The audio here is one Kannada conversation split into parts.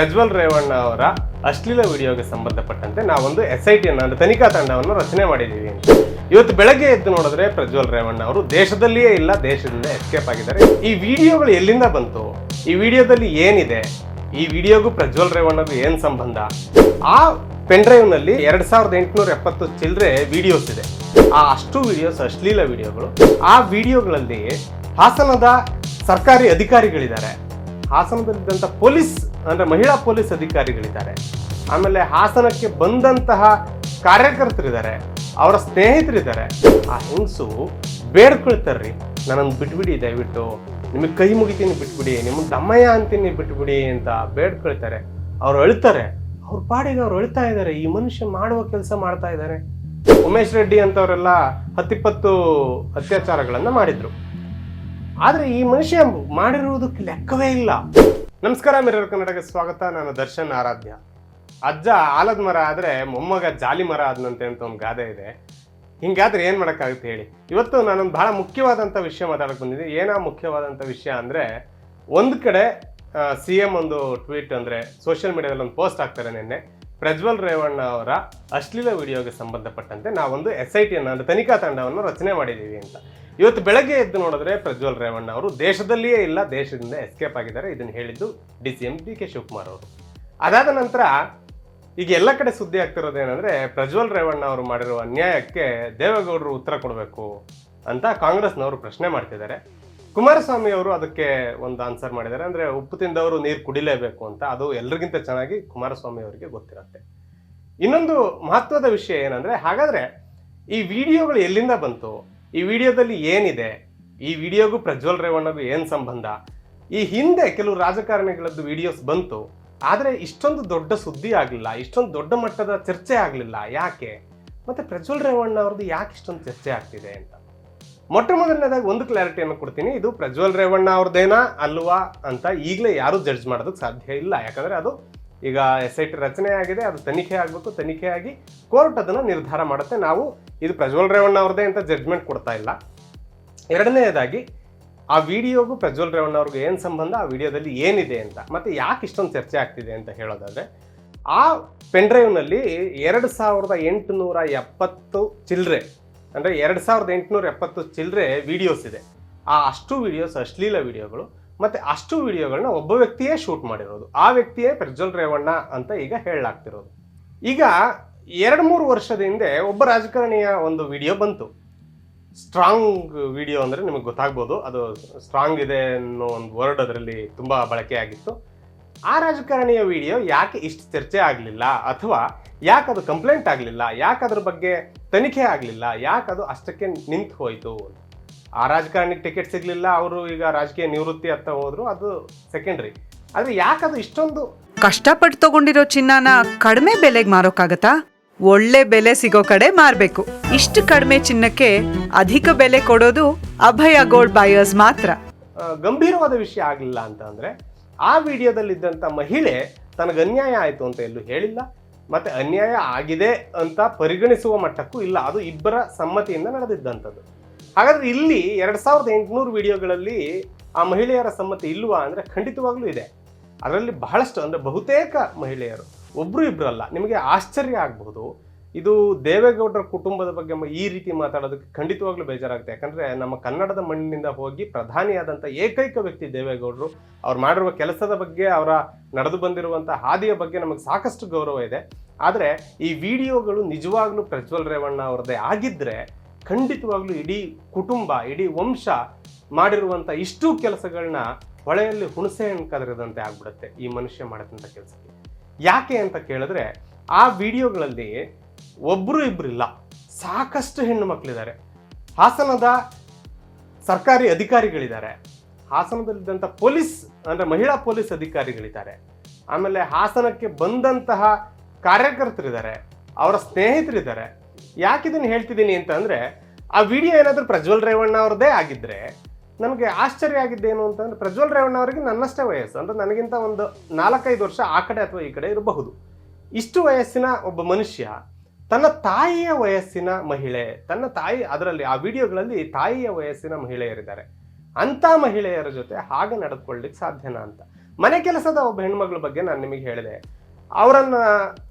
ಪ್ರಜ್ವಲ್ ರೇವಣ್ಣ ಅವರ ಅಶ್ಲೀಲ ವಿಡಿಯೋಗೆ ಸಂಬಂಧಪಟ್ಟಂತೆ ನಾವೊಂದು ಎಸ್ ಐ ಟಿ ಅಂದ್ರೆ ತನಿಖಾ ತಂಡವನ್ನು ರಚನೆ ಮಾಡಿದ್ದೀವಿ ಇವತ್ತು ಬೆಳಗ್ಗೆ ಎದ್ದು ನೋಡಿದ್ರೆ ಪ್ರಜ್ವಲ್ ರೇವಣ್ಣ ಅವರು ದೇಶದಲ್ಲಿಯೇ ಇಲ್ಲ, ದೇಶದಿಂದ ಎಸ್ಕೇಪ್ ಆಗಿದ್ದಾರೆ. ಈ ವಿಡಿಯೋಗಳು ಎಲ್ಲಿಂದ ಬಂತು? ಈ ವಿಡಿಯೋದಲ್ಲಿ ಏನಿದೆ? ಈ ವಿಡಿಯೋಗೂ ಪ್ರಜ್ವಲ್ ರೇವಣ್ಣಗೂ ಏನ್ ಸಂಬಂಧ? ಆ ಪೆನ್ಡ್ರೈವ್ನಲ್ಲಿ ಎರಡ್ ಸಾವಿರದ ಎಂಟುನೂರ ಎಪ್ಪತ್ತು ಚಿಲ್ಲರೆ ವಿಡಿಯೋಸ್ ಇದೆ. ಆ ಅಷ್ಟು ವಿಡಿಯೋಸ್ ಅಶ್ಲೀಲ ವಿಡಿಯೋಗಳು. ಆ ವಿಡಿಯೋಗಳಲ್ಲಿ ಹಾಸನದ ಸರ್ಕಾರಿ ಅಧಿಕಾರಿಗಳಿದ್ದಾರೆ. ಹಾಸನದಲ್ಲಿದ್ದಂಥ ಪೊಲೀಸ್ ಅಂದ್ರೆ ಮಹಿಳಾ ಪೊಲೀಸ್ ಅಧಿಕಾರಿಗಳಿದ್ದಾರೆ. ಆಮೇಲೆ ಹಾಸನಕ್ಕೆ ಬಂದಂತಹ ಕಾರ್ಯಕರ್ತರಿದ್ದಾರೆ. ಅವರ ಸ್ನೇಹಿತರಿದ್ದಾರೆ. ಆ ಹೆಂಗಸು ಬೇಡ್ಕೊಳ್ತಾರ್ರಿ. ನನ್ನನ್ನು ಬಿಟ್ಬಿಡಿ, ದಯವಿಟ್ಟು. ನಿಮಗೆ ಕೈ ಮುಗಿತೀನಿ, ಬಿಟ್ಬಿಡಿ. ನಿಮ್ಮ ದಮ್ಮಯ್ಯ ಅಂತೀನಿ, ಬಿಟ್ಬಿಡಿ ಅಂತ ಬೇಡ್ಕೊಳ್ತಾರೆ. ಅವ್ರು ಅಳ್ತಾರೆ. ಅವ್ರ ಪಾಡಿಗೆ ಅವ್ರು ಅಳ್ತಾ ಇದ್ದಾರೆ. ಈ ಮನುಷ್ಯ ಮಾಡುವ ಕೆಲಸ ಮಾಡ್ತಾ ಇದ್ದಾರೆ. ಉಮೇಶ್ ರೆಡ್ಡಿ ಅಂತವರೆಲ್ಲ ಹತ್ತಿಪ್ಪತ್ತು ಅತ್ಯಾಚಾರಗಳನ್ನು ಮಾಡಿದ್ರು. ಆದ್ರೆ ಈ ಮನುಷ್ಯ ಮಾಡಿರುವುದಕ್ಕೆ ಲೆಕ್ಕವೇ ಇಲ್ಲ. ನಮಸ್ಕಾರ ಮಿರರ್ ಕನ್ನಡಕ್ಕೆ ಸ್ವಾಗತ. ನಾನು ದರ್ಶನ್ ಆರಾಧ್ಯ. ಅಜ್ಜ ಆಲದ ಮರ ಆದ್ರೆ ಮೊಮ್ಮಗ ಜಾಲಿ ಮರ ಆದ್ನಂತೆ ಅಂತ ಒಂದು ಗಾದೆ ಇದೆ. ಹಿಂಗಾದ್ರೆ ಏನ್ ಮಾಡಕ್ಕಾಗುತ್ತೆ ಹೇಳಿ. ಇವತ್ತು ನಾನೊಂದು ಬಹಳ ಮುಖ್ಯವಾದಂತ ವಿಷಯ ಮಾತಾಡಕ್ ಬಂದಿದ್ದೆ ಏನಾ ಮುಖ್ಯವಾದಂತ ವಿಷಯ ಅಂದ್ರೆ ಒಂದು ಕಡೆ ಸಿ ಎಂ ಒಂದು ಟ್ವೀಟ್ ಅಂದ್ರೆ ಸೋಷಿಯಲ್ ಮೀಡಿಯಾದಲ್ಲಿ ಒಂದು ಪೋಸ್ಟ್ ಹಾಕ್ತಾರೆ ನಿನ್ನೆ. ಪ್ರಜ್ವಲ್ ರೇವಣ್ಣ ಅವರ ಅಶ್ಲೀಲ ವಿಡಿಯೋಗೆ ಸಂಬಂಧಪಟ್ಟಂತೆ ನಾವೊಂದು ಎಸ್ ಐ ಟಿಯನ್ನು ಅಂದರೆ ತನಿಖಾ ತಂಡವನ್ನು ರಚನೆ ಮಾಡಿದ್ದೀವಿ ಅಂತ. ಇವತ್ತು ಬೆಳಗ್ಗೆ ಎದ್ದು ನೋಡಿದ್ರೆ ಪ್ರಜ್ವಲ್ ರೇವಣ್ಣ ಅವರು ದೇಶದಲ್ಲಿಯೇ ಇಲ್ಲ, ದೇಶದಿಂದ ಎಸ್ಕೇಪ್ ಆಗಿದ್ದಾರೆ. ಇದನ್ನು ಹೇಳಿದ್ದು D C M D K Shivakumar ಅವರು. ಅದಾದ ನಂತರ ಈಗ ಎಲ್ಲ ಕಡೆ ಸುದ್ದಿ ಆಗ್ತಿರೋದು ಏನಂದ್ರೆ ಪ್ರಜ್ವಲ್ ರೇವಣ್ಣ ಅವರು ಮಾಡಿರುವ ಅನ್ಯಾಯಕ್ಕೆ ದೇವೇಗೌಡರು ಉತ್ತರ ಕೊಡಬೇಕು ಅಂತ ಕಾಂಗ್ರೆಸ್ನವರು ಪ್ರಶ್ನೆ ಮಾಡ್ತಿದ್ದಾರೆ. ಕುಮಾರಸ್ವಾಮಿ ಅವರು ಅದಕ್ಕೆ ಒಂದು ಆನ್ಸರ್ ಮಾಡಿದ್ದಾರೆ. ಅಂದ್ರೆ ಉಪ್ಪು ತಿಂದವರು ನೀರು ಕುಡಿಲೇಬೇಕು ಅಂತ ಅದು ಎಲ್ರಿಗಿಂತ ಚೆನ್ನಾಗಿ ಕುಮಾರಸ್ವಾಮಿ ಅವರಿಗೆ ಗೊತ್ತಿರತ್ತೆ. ಇನ್ನೊಂದು ಮಹತ್ವದ ವಿಷಯ ಏನಂದ್ರೆ, ಹಾಗಾದ್ರೆ ಈ ವಿಡಿಯೋಗಳು ಎಲ್ಲಿಂದ ಬಂತು? ಈ ವಿಡಿಯೋದಲ್ಲಿ ಏನಿದೆ? ಈ ವಿಡಿಯೋಗೂ ಪ್ರಜ್ವಲ್ ರೇವಣ್ಣಗೂ ಏನು ಸಂಬಂಧ? ಈ ಹಿಂದೆ ಕೆಲವು ರಾಜಕಾರಣಿಗಳದ್ದು ವಿಡಿಯೋಸ್ ಬಂತು. ಆದರೆ ಇಷ್ಟೊಂದು ದೊಡ್ಡ ಸುದ್ದಿ ಆಗಲಿಲ್ಲ, ಇಷ್ಟೊಂದು ದೊಡ್ಡ ಮಟ್ಟದ ಚರ್ಚೆ ಆಗಲಿಲ್ಲ. ಯಾಕೆ? ಮತ್ತೆ ಪ್ರಜ್ವಲ್ ರೇವಣ್ಣ ಅವ್ರದ್ದು ಯಾಕೆ ಇಷ್ಟೊಂದು ಚರ್ಚೆ ಆಗ್ತಿದೆ ಅಂತ? ಮೊಟ್ಟ ಮೊದಲನೇದಾಗಿ ಒಂದು ಕ್ಲಾರಿಟಿಯನ್ನು ಕೊಡ್ತೀನಿ. ಇದು ಪ್ರಜ್ವಲ್ ರೇವಣ್ಣ ಅವ್ರದ್ದೇನಾ, ಅಲ್ವಾ ಅಂತ ಈಗಲೇ ಯಾರು ಜಡ್ಜ್ ಮಾಡೋದಕ್ಕೆ ಸಾಧ್ಯ ಇಲ್ಲ. ಯಾಕಂದ್ರೆ ಅದು ಈಗ ಎಸ್ ಐ ಟಿ ರಚನೆ ಆಗಿದೆ ಅದು ತನಿಖೆ ಆಗಬೇಕು ತನಿಖೆಯಾಗಿ ಕೋರ್ಟ್ ಅದನ್ನು ನಿರ್ಧಾರ ಮಾಡುತ್ತೆ. ನಾವು ಇದು ಪ್ರಜ್ವಲ್ ರೇವಣ್ಣ ಅವ್ರದ್ದೇ ಅಂತ ಜಡ್ಜ್ಮೆಂಟ್ ಕೊಡ್ತಾ ಇಲ್ಲ. ಎರಡನೇದಾಗಿ, ಆ ವಿಡಿಯೋಗೂ ಪ್ರಜ್ವಲ್ ರೇವಣ್ಣ ಅವ್ರಿಗೆ ಏನು ಸಂಬಂಧ, ಆ ವಿಡಿಯೋದಲ್ಲಿ ಏನಿದೆ ಅಂತ, ಮತ್ತೆ ಯಾಕೆ ಇಷ್ಟೊಂದು ಚರ್ಚೆ ಆಗ್ತಿದೆ ಅಂತ ಹೇಳೋದಾದ್ರೆ, ಆ ಪೆನ್ಡ್ರೈವ್ನಲ್ಲಿ ಎರಡು ಸಾವಿರದ ಎಂಟುನೂರ ಎಪ್ಪತ್ತು ಚಿಲ್ಲರೆ ಅಂದರೆ ಎರಡು ಸಾವಿರದ ಎಂಟುನೂರ ಎಪ್ಪತ್ತು ಚಿಲ್ಲರೆ ವಿಡಿಯೋಸ್ ಇದೆ. ಆ ಅಷ್ಟು ವಿಡಿಯೋಸ್ ಅಶ್ಲೀಲ ವೀಡಿಯೋಗಳು ಮತ್ತು ಅಷ್ಟು ವೀಡಿಯೋಗಳನ್ನ ಒಬ್ಬ ವ್ಯಕ್ತಿಯೇ ಶೂಟ್ ಮಾಡಿರೋದು. ಆ ವ್ಯಕ್ತಿಯೇ ಪ್ರಜ್ವಲ್ ರೇವಣ್ಣ ಅಂತ ಈಗ ಹೇಳಲಾಗ್ತಿರೋದು. ಈಗ ಎರಡು ಮೂರು ವರ್ಷದ ಹಿಂದೆ ಒಬ್ಬ ರಾಜಕಾರಣಿಯ ಒಂದು ವಿಡಿಯೋ ಬಂತು. ಸ್ಟ್ರಾಂಗ್ ವಿಡಿಯೋ ಅಂದರೆ ನಿಮಗೆ ಗೊತ್ತಾಗ್ಬೋದು. ಅದು ಸ್ಟ್ರಾಂಗ್ ಇದೆ ಅನ್ನೋ ಒಂದು ವರ್ಡ್ ಅದರಲ್ಲಿ ತುಂಬ ಬಳಕೆ ಆಗಿತ್ತು. ಆ ರಾಜಕಾರಣಿಯ ವಿಡಿಯೋ ಯಾಕೆ ಇಷ್ಟು ಚರ್ಚೆ ಆಗಲಿಲ್ಲ? ಅಥವಾ ಯಾಕೆ ಅದು ಕಂಪ್ಲೇಂಟ್ ಆಗಲಿಲ್ಲ? ಯಾಕೆ ಅದ್ರ ಬಗ್ಗೆ ತನಿಖೆ ಆಗಲಿಲ್ಲ. ಯಾಕೆ ಅದು ಅಷ್ಟಕ್ಕೆ ನಿಂತು ಹೋಯಿತು? ಆ ರಾಜಕಾರಣಿಗೆ ಟಿಕೆಟ್ ಸಿಗಲಿಲ್ಲ ಅವರು ಈಗ ರಾಜಕೀಯ ನಿವೃತ್ತಿ ಅಂತ ಹೋದ್ರು ಅದು ಸೆಕೆಂಡ್ರಿ ಆದ್ರೆ ಯಾಕೆ ಅದು ಇಷ್ಟೊಂದು ಕಷ್ಟಪಟ್ಟು ತಗೊಂಡಿರೋ ಚಿನ್ನನ ಕಡಿಮೆ ಬೆಲೆಗೆ ಮಾರೋಕ್ಕಾಗತ್ತಾ? ಒಳ್ಳೆ ಬೆಲೆ ಸಿಗೋ ಕಡೆ ಮಾರ್ಬೇಕು. ಇಷ್ಟು ಕಡಿಮೆ ಚಿನ್ನಕ್ಕೆ ಅಧಿಕ ಬೆಲೆ ಕೊಡೋದು ಅಭಯ ಗೋಲ್ಡ್ ಬಾಯರ್ಸ್ ಮಾತ್ರ. ಆ, ಗಂಭೀರವಾದ ವಿಷಯ ಆಗಲಿಲ್ಲ ಅಂತ ಅಂದ್ರೆ ಆ ವಿಡಿಯೋದಲ್ಲಿದ್ದಂಥ ಮಹಿಳೆ ತನಗೆ ಅನ್ಯಾಯ ಆಯಿತು ಅಂತ ಎಲ್ಲೂ ಹೇಳಿಲ್ಲ. ಮತ್ತೆ ಅನ್ಯಾಯ ಆಗಿದೆ ಅಂತ ಪರಿಗಣಿಸುವ ಮಟ್ಟಕ್ಕೂ ಇಲ್ಲ. ಅದು ಇಬ್ಬರ ಸಮ್ಮತಿಯಿಂದ ನಡೆದಿದ್ದಂಥದ್ದು. ಹಾಗಾದ್ರೆ ಇಲ್ಲಿ ಎರಡ್ ಸಾವಿರದ ಎಂಟುನೂರು ವಿಡಿಯೋಗಳಲ್ಲಿ ಆ ಮಹಿಳೆಯರ ಸಮ್ಮತಿ ಇಲ್ವಾ ಅಂದ್ರೆ ಖಂಡಿತವಾಗ್ಲೂ ಇದೆ. ಅದರಲ್ಲಿ ಬಹಳಷ್ಟು ಅಂದ್ರೆ ಬಹುತೇಕ ಮಹಿಳೆಯರು, ಒಬ್ರು ಇಬ್ರು ಅಲ್ಲ, ನಿಮಗೆ ಆಶ್ಚರ್ಯ ಆಗಬಹುದು ಇದು ದೇವೇಗೌಡರ ಕುಟುಂಬದ ಬಗ್ಗೆ ಈ ರೀತಿ ಮಾತಾಡೋದಕ್ಕೆ ಖಂಡಿತವಾಗ್ಲೂ ಬೇಜಾರಾಗುತ್ತೆ. ಯಾಕಂದ್ರೆ ನಮ್ಮ ಕನ್ನಡದ ಮಣ್ಣಿನಿಂದ ಹೋಗಿ ಪ್ರಧಾನಿಯಾದಂಥ ಏಕೈಕ ವ್ಯಕ್ತಿ ದೇವೇಗೌಡರು. ಅವ್ರು ಮಾಡಿರುವ ಕೆಲಸದ ಬಗ್ಗೆ, ಅವರ ನಡೆದು ಬಂದಿರುವಂಥ ಹಾದಿಯ ಬಗ್ಗೆ ನಮಗೆ ಸಾಕಷ್ಟು ಗೌರವ ಇದೆ. ಆದರೆ ಈ ವಿಡಿಯೋಗಳು ನಿಜವಾಗ್ಲೂ ಪ್ರಜ್ವಲ್ ರೇವಣ್ಣ ಅವ್ರದ್ದೇ ಆಗಿದ್ರೆ ಖಂಡಿತವಾಗ್ಲೂ ಇಡೀ ಕುಟುಂಬ, ಇಡೀ ವಂಶ ಮಾಡಿರುವಂಥ ಇಷ್ಟು ಕೆಲಸಗಳನ್ನ ಹೊಳೆಯಲ್ಲಿ ಹುಣಸೆ ಹಣ್ಣು ಕದರಿದಂತೆ ಆಗ್ಬಿಡುತ್ತೆ ಈ ಮನುಷ್ಯ ಮಾಡಿದಂಥ ಕೆಲಸಕ್ಕೆ. ಯಾಕೆ ಅಂತ ಕೇಳಿದ್ರೆ ಆ ವಿಡಿಯೋಗಳಲ್ಲಿ ಒಬ್ರು ಇಬ್ಬರಿಲ್ಲ ಸಾಕಷ್ಟು ಹೆಣ್ಣು ಮಕ್ಕಳಿದ್ದಾರೆ ಹಾಸನದ ಸರ್ಕಾರಿ ಅಧಿಕಾರಿಗಳಿದ್ದಾರೆ. ಹಾಸನದಲ್ಲಿದ್ದಂಥ ಪೊಲೀಸ್, ಅಂದರೆ ಮಹಿಳಾ ಪೊಲೀಸ್ ಅಧಿಕಾರಿಗಳಿದ್ದಾರೆ. ಆಮೇಲೆ ಹಾಸನಕ್ಕೆ ಬಂದಂತಹ ಕಾರ್ಯಕರ್ತರಿದ್ದಾರೆ. ಅವರ ಸ್ನೇಹಿತರಿದ್ದಾರೆ. ಯಾಕೆ ಇದನ್ನು ಹೇಳ್ತಿದ್ದೀನಿ ಅಂತಂದರೆ, ಆ ವಿಡಿಯೋ ಏನಾದರೂ ಪ್ರಜ್ವಲ್ ರೇವಣ್ಣ ಅವ್ರದ್ದೇ ಆಗಿದ್ದರೆ ನನಗೆ ಆಶ್ಚರ್ಯ ಆಗಿದ್ದೇನು ಅಂತಂದ್ರೆ, ಪ್ರಜ್ವಲ್ ರೇವಣ್ಣ ಅವರಿಗೆ ನನ್ನಷ್ಟೇ ವಯಸ್ಸು. ಅಂದರೆ ನನಗಿಂತ ಒಂದು ನಾಲ್ಕೈದು ವರ್ಷ ಆ ಕಡೆ ಅಥವಾ ಈ ಕಡೆ ಇರಬಹುದು. ಇಷ್ಟು ವಯಸ್ಸಿನ ಒಬ್ಬ ಮನುಷ್ಯ ತನ್ನ ತಾಯಿಯ ವಯಸ್ಸಿನ ಮಹಿಳೆ, ತನ್ನ ತಾಯಿ ಅದರಲ್ಲಿ ಆ ವಿಡಿಯೋಗಳಲ್ಲಿ ತಾಯಿಯ ವಯಸ್ಸಿನ ಮಹಿಳೆಯರಿದ್ದಾರೆ. ಅಂಥ ಮಹಿಳೆಯರ ಜೊತೆ ಹಾಗೆ ನಡೆದುಕೊಳ್ಳಿಕ್ಕೆ ಸಾಧ್ಯನಾ ಅಂತ. ಮನೆ ಕೆಲಸದ ಒಬ್ಬ ಹೆಣ್ಮಗಳ ಬಗ್ಗೆ ನಾನು ನಿಮಗೆ ಹೇಳಿದೆ. ಅವರನ್ನ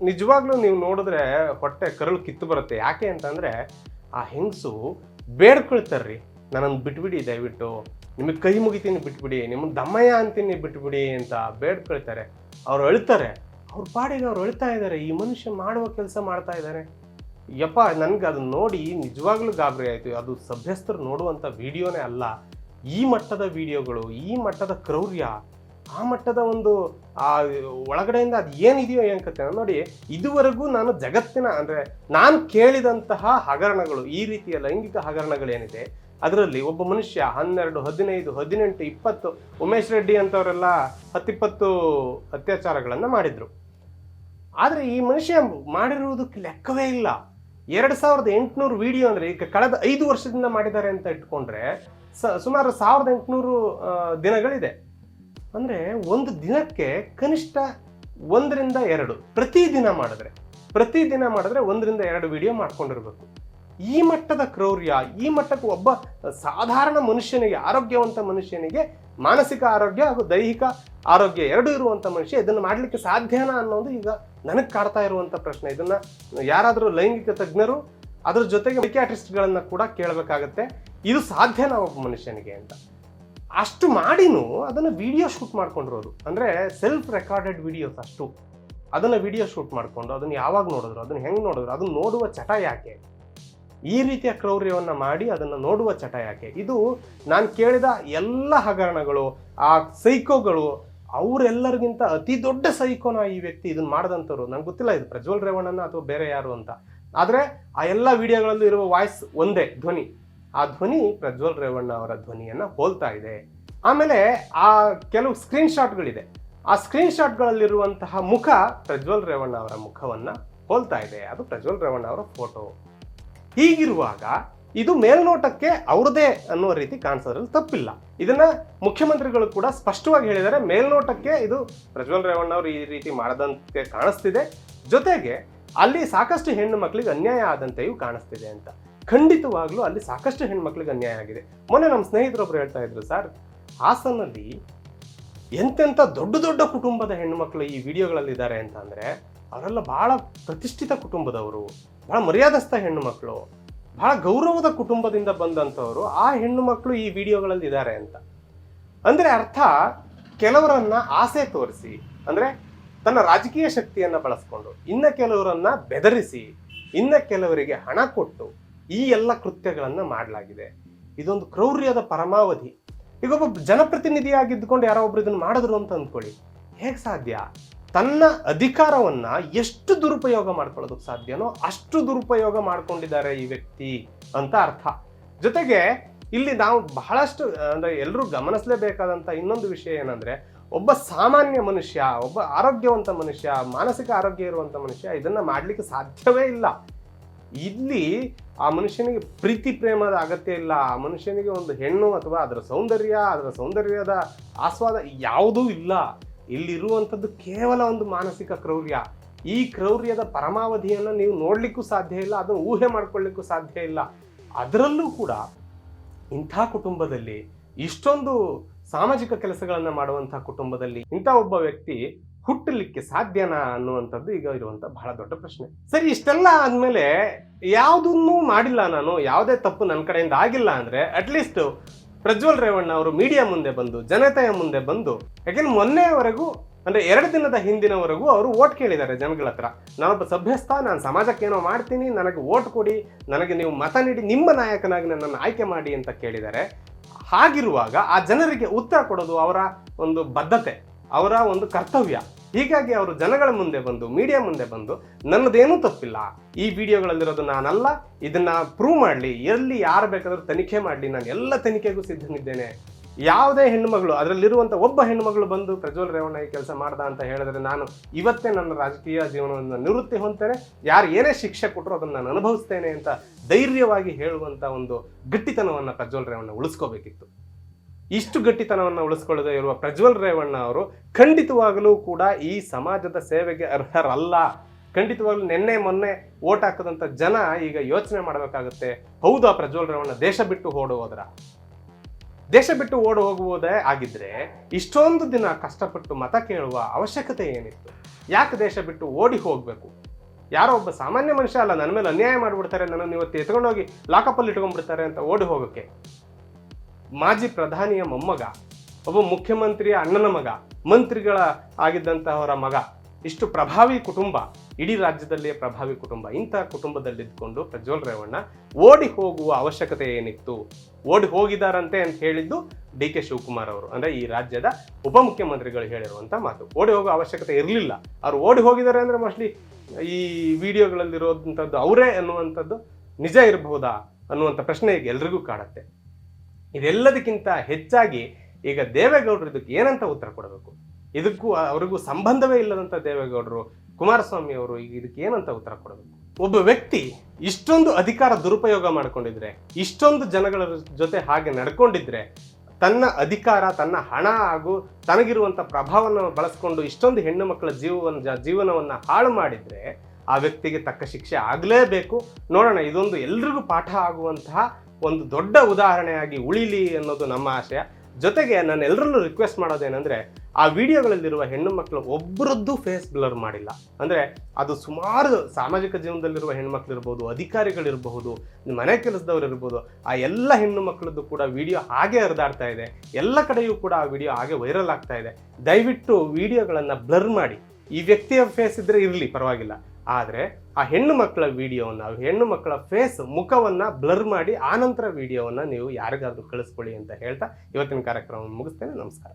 ನಿಜವಾಗ್ಲೂ ನೀವು ನೋಡಿದ್ರೆ ಹೊಟ್ಟೆ ಕರಳು ಕಿತ್ತು ಬರುತ್ತೆ. ಯಾಕೆ ಅಂತಂದ್ರೆ ಆ ಹೆಂಗಸು ಬೇಡ್ಕೊಳ್ತಾರ್ರಿ. ನನ್ನನ್ನು ಬಿಟ್ಬಿಡಿ ದಯವಿಟ್ಟು. ನಿಮಗೆ ಕೈ ಮುಗಿತೀನಿ ಬಿಟ್ಬಿಡಿ. ನಿಮ್ಮನ್ನು ದಮ್ಮಯ್ಯ ಅಂತೀನಿ ಬಿಟ್ಬಿಡಿ ಅಂತ ಬೇಡ್ಕೊಳ್ತಾರೆ. ಅವ್ರು ಅಳ್ತಾರೆ. ಅವ್ರ ಪಾಡಿಗೆ ಅವ್ರು ಅಳ್ತಾ ಇದ್ದಾರೆ ಈ ಮನುಷ್ಯ ಮಾಡುವ ಕೆಲಸ ಮಾಡ್ತಾ ಇದ್ದಾರೆ ಯಪ್ಪ, ನನ್ಗೆ ಅದನ್ನ ನೋಡಿ ನಿಜವಾಗ್ಲೂ ಗಾಬರಿ ಆಯಿತು. ಅದು ಸಭ್ಯಸ್ಥರು ನೋಡುವಂಥ ವಿಡಿಯೋನೇ ಅಲ್ಲ. ಈ ಮಟ್ಟದ ವಿಡಿಯೋಗಳು, ಈ ಮಟ್ಟದ ಕ್ರೌರ್ಯ, ಆ ಮಟ್ಟದ ಒಂದು, ಆ ಒಳಗಡೆಯಿಂದ ಅದು ಏನಿದೆಯೋ ಏನು ಕತೆ ನೋಡಿ, ಇದುವರೆಗೂ ನಾನು ಜಗತ್ತಿನ, ಅಂದ್ರೆ ನಾನು ಕೇಳಿದಂತಹ ಹಗರಣಗಳು, ಈ ರೀತಿಯ ಲೈಂಗಿಕ ಹಗರಣಗಳೇನಿದೆ ಅದರಲ್ಲಿ ಒಬ್ಬ ಮನುಷ್ಯ ಹನ್ನೆರಡು, ಹದಿನೈದು, ಹದಿನೆಂಟು, ಇಪ್ಪತ್ತು, ಉಮೇಶ್ ರೆಡ್ಡಿ ಅಂತವರೆಲ್ಲ ಹತ್ತಿಪ್ಪತ್ತು ಅತ್ಯಾಚಾರಗಳನ್ನು ಮಾಡಿದ್ರು. ಆದರೆ ಈ ಮನುಷ್ಯ ಮಾಡಿರುವುದಕ್ಕೆ ಲೆಕ್ಕವೇ ಇಲ್ಲ. ಎರಡು ಸಾವಿರದ ಎಂಟುನೂರು ವಿಡಿಯೋ ಅಂದರೆ ಈಗ ಕಳೆದ ಐದು ವರ್ಷದಿಂದ ಮಾಡಿದ್ದಾರೆ ಅಂತ ಇಟ್ಕೊಂಡ್ರೆ ಸುಮಾರು ಸಾವಿರದ ಎಂಟುನೂರು ದಿನಗಳಿದೆ. ಅಂದರೆ ಒಂದು ದಿನಕ್ಕೆ ಕನಿಷ್ಠ ಒಂದರಿಂದ ಎರಡು ಪ್ರತಿದಿನ ಮಾಡಿದ್ರೆ ಪ್ರತಿದಿನ ಮಾಡಿದ್ರೆ ಒಂದರಿಂದ ಎರಡು ವಿಡಿಯೋ ಮಾಡ್ಕೊಂಡಿರ್ಬೇಕು. ಈ ಮಟ್ಟದ ಕ್ರೌರ್ಯ, ಈ ಮಟ್ಟಕ್ಕೆ ಒಬ್ಬ ಸಾಧಾರಣ ಮನುಷ್ಯನಿಗೆ, ಆರೋಗ್ಯವಂತ ಮನುಷ್ಯನಿಗೆ ಮಾನಸಿಕ ಆರೋಗ್ಯ ಹಾಗೂ ದೈಹಿಕ ಆರೋಗ್ಯ ಎರಡು ಇರುವಂತ ಮನುಷ್ಯ ಇದನ್ನು ಮಾಡಲಿಕ್ಕೆ ಸಾಧ್ಯನಾ ಅನ್ನೋದು ಈಗ ನನಗೆ ಕಾಡ್ತಾ ಇರುವಂತ ಪ್ರಶ್ನೆ. ಇದನ್ನ ಯಾರಾದರೂ ಲೈಂಗಿಕ ತಜ್ಞರು ಅದ್ರ ಜೊತೆಗೆ ಸೈಕ್ಯಾಟ್ರಿಸ್ಟ್ಗಳನ್ನ ಕೂಡ ಕೇಳಬೇಕಾಗತ್ತೆ. ಇದು ಸಾಧ್ಯನಾ ಒಬ್ಬ ಮನುಷ್ಯನಿಗೆ ಅಂತ. ಅಷ್ಟು ಮಾಡಿನೂ ಅದನ್ನು ವಿಡಿಯೋ ಶೂಟ್ ಮಾಡ್ಕೊಂಡಿರೋದು ಅಂದರೆ ಸೆಲ್ಫ್ ರೆಕಾರ್ಡೆಡ್ ವಿಡಿಯೋಸ್ ಅಷ್ಟು. ಅದನ್ನು ವಿಡಿಯೋ ಶೂಟ್ ಮಾಡಿಕೊಂಡು ಅದನ್ನು ಯಾವಾಗ ನೋಡಿದ್ರು, ಅದನ್ನು ಹೆಂಗೆ ನೋಡಿದ್ರು, ಅದನ್ನು ನೋಡುವ ಚಟ ಯಾಕೆ? ಈ ರೀತಿಯ ಕ್ರೌರ್ಯವನ್ನು ಮಾಡಿ ಅದನ್ನು ನೋಡುವ ಚಟ ಯಾಕೆ? ಇದು ನಾನು ಕೇಳಿದ ಎಲ್ಲ ಹಗರಣಗಳು, ಆ ಸೈಕೋಗಳು, ಅವರೆಲ್ಲರಿಗಿಂತ ಅತಿ ದೊಡ್ಡ ಸೈಕೋನ ಈ ವ್ಯಕ್ತಿ ಇದನ್ನ ಮಾಡಿದಂಥವ್ರು ನನಗೆ ಗೊತ್ತಿಲ್ಲ, ಇದು ಪ್ರಜ್ವಲ್ ರೇವಣ್ಣನ ಅಥವಾ ಬೇರೆ ಯಾರು ಅಂತ. ಆದರೆ ಆ ಎಲ್ಲ ವಿಡಿಯೋಗಳಲ್ಲೂ ಇರುವ ವಾಯ್ಸ್ ಒಂದೇ, ಧ್ವನಿ. ಆ ಧ್ವನಿ ಪ್ರಜ್ವಲ್ ರೇವಣ್ಣ ಅವರ ಧ್ವನಿಯನ್ನು ಹೋಲ್ತಾ ಇದೆ. ಆಮೇಲೆ ಆ ಕೆಲವು ಸ್ಕ್ರೀನ್ ಶಾಟ್ಗಳಿದೆ ಆ ಸ್ಕ್ರೀನ್ ಶಾಟ್ಗಳಲ್ಲಿರುವಂತಹ ಮುಖ ಪ್ರಜ್ವಲ್ ರೇವಣ್ಣ ಅವರ ಮುಖವನ್ನು ಹೋಲ್ತಾ ಇದೆ. ಅದು ಪ್ರಜ್ವಲ್ ರೇವಣ್ಣ ಅವರ ಫೋಟೋ ಹೀಗಿರುವಾಗ ಇದು ಮೇಲ್ನೋಟಕ್ಕೆ ಅವ್ರದೇ ಅನ್ನುವ ರೀತಿ ಕಾಣಿಸೋದ್ರಲ್ಲಿ ತಪ್ಪಿಲ್ಲ. ಇದನ್ನ ಮುಖ್ಯಮಂತ್ರಿಗಳು ಕೂಡ ಸ್ಪಷ್ಟವಾಗಿ ಹೇಳಿದ್ದಾರೆ. ಮೇಲ್ನೋಟಕ್ಕೆ ಇದು ಪ್ರಜ್ವಲ್ ರೇವಣ್ಣ ಅವರು ಈ ರೀತಿ ಮಾಡದಂತೆ ಕಾಣಿಸ್ತಿದೆ. ಜೊತೆಗೆ ಅಲ್ಲಿ ಸಾಕಷ್ಟು ಹೆಣ್ಣು ಮಕ್ಕಳಿಗೆ ಅನ್ಯಾಯ ಆದಂತೆಯೂ ಕಾಣಿಸ್ತಿದೆ ಅಂತ. ಖಂಡಿತವಾಗ್ಲೂ ಅಲ್ಲಿ ಸಾಕಷ್ಟು ಹೆಣ್ಮಕ್ಳಿಗೆ ಅನ್ಯಾಯ ಆಗಿದೆ. ಮೊನ್ನೆ ನಮ್ಮ ಸ್ನೇಹಿತರೊಬ್ರು ಹೇಳ್ತಾ ಇದ್ರು, ಸರ್, ಹಾಸನಲ್ಲಿ ಎಂತೆಂಥ ದೊಡ್ಡ ದೊಡ್ಡ ಕುಟುಂಬದ ಹೆಣ್ಣುಮಕ್ಳು ಈ ವಿಡಿಯೋಗಳಲ್ಲಿ ಇದ್ದಾರೆ ಅಂತ ಅಂದ್ರೆ, ಅವರೆಲ್ಲ ಬಹಳ ಪ್ರತಿಷ್ಠಿತ ಕುಟುಂಬದವರು. ಬಹಳ ಮರ್ಯಾದಸ್ಥ ಹೆಣ್ಣು ಮಕ್ಕಳು ಬಹಳ ಗೌರವದ ಕುಟುಂಬದಿಂದ ಬಂದಂಥವರು ಆ ಹೆಣ್ಣು ಮಕ್ಕಳು ಈ ವಿಡಿಯೋಗಳಲ್ಲಿ ಇದ್ದಾರೆ ಅಂತ. ಅಂದ್ರೆ ಅರ್ಥ, ಕೆಲವರನ್ನ ಆಸೆ ತೋರಿಸಿ, ಅಂದ್ರೆ ತನ್ನ ರಾಜಕೀಯ ಶಕ್ತಿಯನ್ನ ಬಳಸ್ಕೊಂಡು, ಇನ್ನ ಕೆಲವರನ್ನ ಬೆದರಿಸಿ, ಇನ್ನ ಕೆಲವರಿಗೆ ಹಣ ಕೊಟ್ಟು ಈ ಎಲ್ಲ ಕೃತ್ಯಗಳನ್ನು ಮಾಡಲಾಗಿದೆ. ಇದೊಂದು ಕ್ರೌರ್ಯದ ಪರಮಾವಧಿ. ಈಗ ಒಬ್ಬ ಜನಪ್ರತಿನಿಧಿಯಾಗಿದ್ದುಕೊಂಡು ಯಾರೋ ಒಬ್ರು ಇದನ್ನು ಮಾಡಿದ್ರು ಅಂತ ಅಂದ್ಕೊಳ್ಳಿ, ಹೇಗೆ ಸಾಧ್ಯ? ತನ್ನ ಅಧಿಕಾರವನ್ನ ಎಷ್ಟು ದುರುಪಯೋಗ ಮಾಡ್ಕೊಳ್ಳೋದಕ್ಕೆ ಸಾಧ್ಯನೋ ಅಷ್ಟು ದುರುಪಯೋಗ ಮಾಡ್ಕೊಂಡಿದ್ದಾರೆ ಈ ವ್ಯಕ್ತಿ ಅಂತ ಅರ್ಥ. ಜೊತೆಗೆ ಇಲ್ಲಿ ನಾವು ಬಹಳಷ್ಟು, ಅಂದ್ರೆ ಎಲ್ಲರೂ ಗಮನಿಸಲೇಬೇಕಾದಂತ ಇನ್ನೊಂದು ವಿಷಯ ಏನಂದ್ರೆ, ಒಬ್ಬ ಸಾಮಾನ್ಯ ಮನುಷ್ಯ, ಒಬ್ಬ ಆರೋಗ್ಯವಂತ ಮನುಷ್ಯ, ಮಾನಸಿಕ ಆರೋಗ್ಯ ಇರುವಂತ ಮನುಷ್ಯ ಇದನ್ನ ಮಾಡ್ಲಿಕ್ಕೆ ಸಾಧ್ಯವೇ ಇಲ್ಲ. ಇಲ್ಲಿ ಆ ಮನುಷ್ಯನಿಗೆ ಪ್ರೀತಿ ಪ್ರೇಮದ ಅಗತ್ಯ ಇಲ್ಲ, ಆ ಮನುಷ್ಯನಿಗೆ ಒಂದು ಹೆಣ್ಣು ಅಥವಾ ಅದರ ಸೌಂದರ್ಯ, ಅದರ ಸೌಂದರ್ಯದ ಆಸ್ವಾದ ಯಾವುದೂ ಇಲ್ಲ. ಇಲ್ಲಿರುವಂಥದ್ದು ಕೇವಲ ಒಂದು ಮಾನಸಿಕ ಕ್ರೌರ್ಯ. ಈ ಕ್ರೌರ್ಯದ ಪರಮಾವಧಿಯನ್ನು ನೀವು ನೋಡಲಿಕ್ಕೂ ಸಾಧ್ಯ ಇಲ್ಲ, ಅದನ್ನು ಊಹೆ ಮಾಡ್ಕೊಳ್ಳಿಕ್ಕೂ ಸಾಧ್ಯ ಇಲ್ಲ. ಅದರಲ್ಲೂ ಕೂಡ ಇಂಥ ಕುಟುಂಬದಲ್ಲಿ ಇಷ್ಟೊಂದು ಸಾಮಾಜಿಕ ಕೆಲಸಗಳನ್ನು ಮಾಡುವಂಥ ಕುಟುಂಬದಲ್ಲಿ ಇಂಥ ಒಬ್ಬ ವ್ಯಕ್ತಿ ಹುಟ್ಟಲಿಕ್ಕೆ ಸಾಧ್ಯನಾ ಅನ್ನುವಂಥದ್ದು ಈಗ ಇರುವಂಥ ಬಹಳ ದೊಡ್ಡ ಪ್ರಶ್ನೆ. ಸರಿ, ಇಷ್ಟೆಲ್ಲ ಆದಮೇಲೆ ಯಾವುದನ್ನೂ ಮಾಡಿಲ್ಲ ನಾನು, ಯಾವುದೇ ತಪ್ಪು ನನ್ನ ಕಡೆಯಿಂದ ಆಗಿಲ್ಲ ಅಂದರೆ ಅಟ್ಲೀಸ್ಟ್ ಪ್ರಜ್ವಲ್ ರೇವಣ್ಣ ಅವರು ಮೀಡಿಯಾ ಮುಂದೆ ಬಂದು, ಜನತೆಯ ಮುಂದೆ ಬಂದು, ಯಾಕೆಂದ್ರೆ ಮೊನ್ನೆವರೆಗೂ ಅಂದ್ರೆ ಎರಡು ದಿನದ ಹಿಂದಿನವರೆಗೂ ಅವರು ಓಟ್ ಕೇಳಿದ್ದಾರೆ ಜನಗಳ ಹತ್ರ. ನಾನೊಬ್ಬ ಸಭ್ಯಸ್ಥ, ನಾನು ಸಮಾಜಕ್ಕೆ ಏನೋ ಮಾಡ್ತೀನಿ, ನನಗೆ ಓಟ್ ಕೊಡಿ, ನನಗೆ ನೀವು ಮತ ನೀಡಿ, ನಿಮ್ಮ ನಾಯಕನಾಗಿ ನನ್ನನ್ನು ಆಯ್ಕೆ ಮಾಡಿ ಅಂತ ಕೇಳಿದ್ದಾರೆ. ಹಾಗಿರುವಾಗ ಆ ಜನರಿಗೆ ಉತ್ತರ ಕೊಡೋದು ಅವರ ಒಂದು ಬದ್ಧತೆ, ಅವರ ಒಂದು ಕರ್ತವ್ಯ. ಹೀಗಾಗಿ ಅವರು ಜನಗಳ ಮುಂದೆ ಬಂದು ಮೀಡಿಯಾ ಮುಂದೆ ಬಂದು, ನನ್ನದೇನೂ ತಪ್ಪಿಲ್ಲ. ಈ ವಿಡಿಯೋಗಳಲ್ಲಿರೋದು ನಾನಲ್ಲ. ಇದನ್ನ ಪ್ರೂವ್ ಮಾಡಲಿ. ಎಲ್ಲಿ ಯಾರು ಬೇಕಾದರೂ ತನಿಖೆ ಮಾಡಲಿ. ನಾನು ಎಲ್ಲ ತನಿಖೆಗೂ ಸಿದ್ಧನಿದ್ದೇನೆ. ಯಾವುದೇ ಹೆಣ್ಣುಮಗಳು, ಅದರಲ್ಲಿರುವಂಥ ಒಬ್ಬ ಹೆಣ್ಣುಮಗಳು ಬಂದು ಪ್ರಜ್ವಲ್ ರೇವಣ್ಣ ಈ ಕೆಲಸ ಮಾಡ್ದ ಅಂತ ಹೇಳಿದ್ರೆ ನಾನು ಇವತ್ತೇ ನನ್ನ ರಾಜಕೀಯ ಜೀವನವನ್ನು ನಿವೃತ್ತಿ ಹೊಂದ್ತೇನೆ. ಯಾರು ಏನೇ ಶಿಕ್ಷೆ ಕೊಟ್ಟರು ಅದನ್ನು ನಾನು ಅನುಭವಿಸ್ತೇನೆ ಅಂತ ಧೈರ್ಯವಾಗಿ ಹೇಳುವಂಥ ಒಂದು ಗಟ್ಟಿತನವನ್ನು ಪ್ರಜ್ವಲ್ ರೇವಣ್ಣ ಉಳಿಸ್ಕೋಬೇಕಿತ್ತು. ಇಷ್ಟು ಗಟ್ಟಿತನವನ್ನು ಉಳಿಸ್ಕೊಳ್ಳದೆ ಇರುವ ಪ್ರಜ್ವಲ್ ರೇವಣ್ಣ ಅವರು ಖಂಡಿತವಾಗಲೂ ಕೂಡ ಈ ಸಮಾಜದ ಸೇವೆಗೆ ಅರ್ಹರಲ್ಲ. ಖಂಡಿತವಾಗ್ಲೂ ನಿನ್ನೆ ಮೊನ್ನೆ ಓಟ್ ಹಾಕದಂತ ಜನ ಈಗ ಯೋಚನೆ ಮಾಡಬೇಕಾಗುತ್ತೆ, ಹೌದಾ ಪ್ರಜ್ವಲ್ ರೇವಣ್ಣ, ದೇಶ ಬಿಟ್ಟು ಓಡುವುದರ ದೇಶ ಬಿಟ್ಟು ಓಡಿ ಹೋಗುವುದೇ ಆಗಿದ್ರೆ ಇಷ್ಟೊಂದು ದಿನ ಕಷ್ಟಪಟ್ಟು ಮತ ಕೇಳುವ ಅವಶ್ಯಕತೆ ಏನಿತ್ತು? ಯಾಕೆ ದೇಶ ಬಿಟ್ಟು ಓಡಿ ಹೋಗಬೇಕು? ಯಾರೋ ಒಬ್ಬ ಸಾಮಾನ್ಯ ಮನುಷ್ಯ ಅಲ್ಲ, ನನ್ನ ಮೇಲೆ ಅನ್ಯಾಯ ಮಾಡಿಬಿಡ್ತಾರೆ, ನನ್ನನ್ನು ಇವತ್ತು ಎತ್ಕೊಂಡೋಗಿ ಲಾಕಪ್ಪಲ್ಲಿ ಇಟ್ಕೊಂಡ್ಬಿಡ್ತಾರೆ ಅಂತ ಓಡಿ ಹೋಗೋಕ್ಕೆ. ಮಾಜಿ ಪ್ರಧಾನಿಯ ಮೊಮ್ಮಗ, ಒಬ್ಬ ಮುಖ್ಯಮಂತ್ರಿಯ ಅಣ್ಣನ ಮಗ, ಮಂತ್ರಿಗಳ ಆಗಿದ್ದಂತಹವರ ಮಗ. ಇಷ್ಟು ಪ್ರಭಾವಿ ಕುಟುಂಬ, ಇಡೀ ರಾಜ್ಯದಲ್ಲಿಯೇ ಪ್ರಭಾವಿ ಕುಟುಂಬ. ಇಂಥ ಕುಟುಂಬದಲ್ಲಿದ್ದುಕೊಂಡು ಪ್ರಜ್ವಲ್ ರೇವಣ್ಣ ಓಡಿ ಹೋಗುವ ಅವಶ್ಯಕತೆ ಏನಿತ್ತು? ಓಡಿ ಹೋಗಿದಾರಂತೆ ಅಂತ ಹೇಳಿದ್ದು ಡಿ ಕೆ ಶಿವಕುಮಾರ್ ಅವರು. ಅಂದ್ರೆ ಈ ರಾಜ್ಯದ ಉಪಮುಖ್ಯಮಂತ್ರಿಗಳು ಹೇಳಿರುವಂತ ಮಾತು. ಓಡಿ ಹೋಗುವ ಅವಶ್ಯಕತೆ ಇರಲಿಲ್ಲ. ಅವ್ರು ಓಡಿ ಹೋಗಿದ್ದಾರೆ ಅಂದ್ರೆ ಮೋಸ್ಟ್ಲಿ ಈ ವಿಡಿಯೋಗಳಲ್ಲಿರುವಂಥದ್ದು ಅವರೇ ಅನ್ನುವಂಥದ್ದು ನಿಜ ಇರಬಹುದಾ ಅನ್ನುವಂಥ ಪ್ರಶ್ನೆ ಈಗ ಎಲ್ರಿಗೂ ಕಾಡತ್ತೆ ಇದೆಲ್ಲದಕ್ಕಿಂತ ಹೆಚ್ಚಾಗಿ ಈಗ ದೇವೇಗೌಡರು ಇದಕ್ಕೆ ಏನಂತ ಉತ್ತರ ಕೊಡಬೇಕು? ಇದಕ್ಕೂ ಅವರಿಗೂ ಸಂಬಂಧವೇ ಇಲ್ಲದಂಥ ದೇವೇಗೌಡರು, ಕುಮಾರಸ್ವಾಮಿ ಅವರು ಈಗ ಇದಕ್ಕೆ ಏನಂತ ಉತ್ತರ ಕೊಡಬೇಕು? ಒಬ್ಬ ವ್ಯಕ್ತಿ ಇಷ್ಟೊಂದು ಅಧಿಕಾರ ದುರುಪಯೋಗ ಮಾಡ್ಕೊಂಡಿದ್ರೆ, ಇಷ್ಟೊಂದು ಜನಗಳ ಜೊತೆ ಹಾಗೆ ನಡ್ಕೊಂಡಿದ್ರೆ, ತನ್ನ ಅಧಿಕಾರ, ತನ್ನ ಹಣ ಹಾಗೂ ತನಗಿರುವಂಥ ಪ್ರಭಾವವನ್ನು ಬಳಸ್ಕೊಂಡು ಇಷ್ಟೊಂದು ಹೆಣ್ಣು ಮಕ್ಕಳ ಜೀವವನ್ನು, ಜೀವನವನ್ನು ಹಾಳು ಮಾಡಿದರೆ ಆ ವ್ಯಕ್ತಿಗೆ ತಕ್ಕ ಶಿಕ್ಷೆ ಆಗಲೇಬೇಕು. ನೋಡೋಣ, ಇದೊಂದು ಎಲ್ರಿಗೂ ಪಾಠ ಆಗುವಂತಹ ಒಂದು ದೊಡ್ಡ ಉದಾಹರಣೆಯಾಗಿ ಉಳಿಲಿ ಅನ್ನೋದು ನಮ್ಮ ಆಶಯ. ಜೊತೆಗೆ ನಾನು ಎಲ್ಲರಲ್ಲೂ ರಿಕ್ವೆಸ್ಟ್ ಮಾಡೋದೇನೆಂದ್ರೆ, ಆ ವಿಡಿಯೋಗಳಲ್ಲಿರುವ ಹೆಣ್ಣು ಮಕ್ಕಳು ಒಬ್ಬರದ್ದು ಫೇಸ್ ಬ್ಲರ್ ಮಾಡಿಲ್ಲ. ಅಂದ್ರೆ ಅದು ಸುಮಾರು ಸಾಮಾಜಿಕ ಜೀವನದಲ್ಲಿರುವ ಹೆಣ್ಮಕ್ಳು ಇರ್ಬೋದು ಅಧಿಕಾರಿಗಳಿರಬಹುದು, ಮನೆ ಕೆಲಸದವ್ರು ಇರ್ಬೋದು ಆ ಎಲ್ಲ ಹೆಣ್ಣು ಮಕ್ಕಳದ್ದು ಕೂಡ ವಿಡಿಯೋ ಹಾಗೆ ಹರಿದಾಡ್ತಾ ಇದೆ. ಎಲ್ಲ ಕಡೆಯೂ ಕೂಡ ಆ ವಿಡಿಯೋ ಹಾಗೆ ವೈರಲ್ ಆಗ್ತಾ ಇದೆ. ದಯವಿಟ್ಟು ವಿಡಿಯೋಗಳನ್ನು ಬ್ಲರ್ ಮಾಡಿ. ಈ ವ್ಯಕ್ತಿಯ ಫೇಸ್ ಇದ್ದರೆ ಇರಲಿ, ಪರವಾಗಿಲ್ಲ. ಆದರೆ ಆ ಹೆಣ್ಣು ಮಕ್ಕಳ ವಿಡಿಯೋವನ್ನ ಹೆಣ್ಣು ಮಕ್ಕಳ ಫೇಸ್ ಮುಖವನ್ನು ಬ್ಲರ್ ಮಾಡಿ ಆನಂತರ ವಿಡಿಯೋವನ್ನ ನೀವು ಯಾರಿಗಾದ್ರೂ ಕಳಿಸ್ಕೊಳ್ಳಿ ಅಂತ ಹೇಳ್ತಾ ಇವತ್ತಿನ ಕಾರ್ಯಕ್ರಮ ಮುಗಿಸ್ತೇನೆ. ನಮಸ್ಕಾರ.